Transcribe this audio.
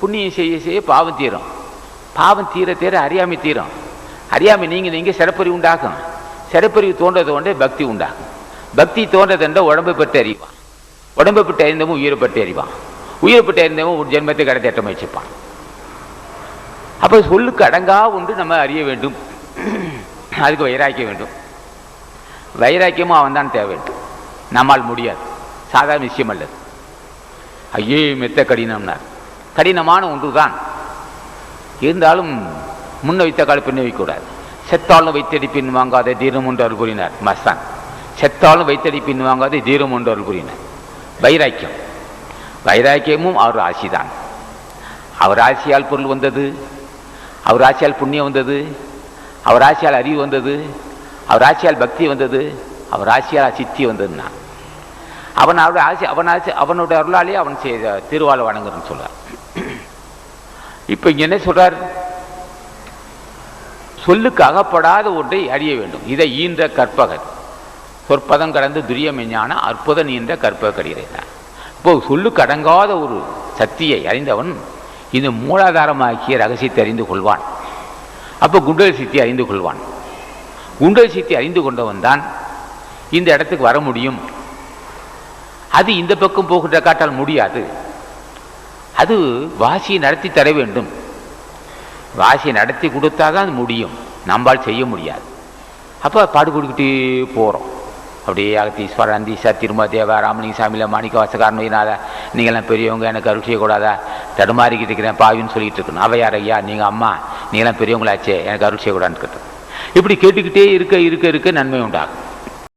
புண்ணியம் செய்ய செய்ய பாவம் தீரும். பாவம் தீர தீர அறியாமை தீரும். அறியாமை நீங்கள் நீங்கள் சிறப்பறிவு உண்டாகும். சிறப்பறிவு தோன்றது கொண்டே பக்தி உண்டாகும். பக்தி தோன்றதென்ற உடம்பை பற்றி அறிவான். உடம்பை பற்றி அறிந்தவன் உயிரை பற்றி அறிவான். உயிரை பற்றி அறிந்தவன் ஒரு ஜென்மத்தை கடத்தேற்ற முயற்சிப்பான். அப்போ சொல்லுக்கு அடங்கா ஒன்று நம்ம அறிய வேண்டும். அதுக்கு வைராக்கியம் வேண்டும். வைராக்கியமும் அவன் தான் தேவை வேண்டும். நம்மால் முடியாது. சாதாரண விஷயம் அல்லது. ஐயே மெத்த கடினம்னார் கடினமான ஒன்று தான் இருந்தாலும் முன்ன வைத்த கால பின்ன வைக்கக்கூடாது. செத்தாலும் வைத்தடி பின் வாங்காத தீரம் ஒன்று அருள் கூறினார் மஸ்தான். செத்தாலும் வைத்தடி பின் வாங்காத தீரம் ஒன்று அருள் கூறினார். வைராக்கியம். வைராக்கியமும் அவர் ஆசிதான் அவர் ஆசியால் பொருள் வந்தது அவர் ஆசியால் புண்ணியம் வந்தது அவர் ஆசியால் அறிவு வந்தது அவர் ஆசியால் பக்தி வந்தது அவர் ஆசியால் சித்தி வந்ததுன்னா. அவன் அவருடைய ஆசி அவன் ஆசி அவனுடைய அருளாலே அவன் செய்த திருவாளை வணங்குறன்னு சொல்றார். இப்போ இங்க என்ன சொல்றார்? சொல்லுக்கு அகப்படாத ஒன்றை அறிய வேண்டும். இதை ஈன்ற கற்பகர். சொற்பதம் கடந்து துரியமெஞ்ஞான அற்புதம் ஈன்ற கற்பக கடிகிறார் இப்போ சொல்லுக்கு அடங்காத ஒரு சக்தியை அறிந்தவன் இந்த மூலாதாரமாக்கிய ரகசியத்தை அறிந்து கொள்வான். அப்போ குண்டல் சித்தி அறிந்து கொள்வான். குண்டல் சித்தி அறிந்து கொண்டவன் தான் இந்த இடத்துக்கு வர முடியும். அது இந்த பக்கம் போகின்ற காட்டால் முடியாது. அது வாசியை நடத்தி தர வேண்டும். வாசியை நடத்தி கொடுத்தா தான் அது முடியும். நம்மால் செய்ய முடியாது. அப்போ பாடு கொடுக்கிட்டு போகிறோம் அப்படியே அகத்தீஸ்வரர் அந்தீசா திருமா தேவா ராமலிங்க சாமியில் மாணிக்க வாசகாரன் வைநாதா நீங்களாம் பெரியவங்க எனக்கு அருள் செய்யக்கூடாதா? தடுமாறிக்கிட்டு இருக்கிறேன் பாவின்னு சொல்லிட்டு இருக்கணும். அவையார் ஐயா? நீங்கள் அம்மா. நீங்களாம் பெரியவங்களாச்சே எனக்கு அருள் செய்யக்கூடாதுன்னு கேட்டோம். இப்படி கேட்டுக்கிட்டே இருக்க இருக்க இருக்க நன்மை உண்டாகும்.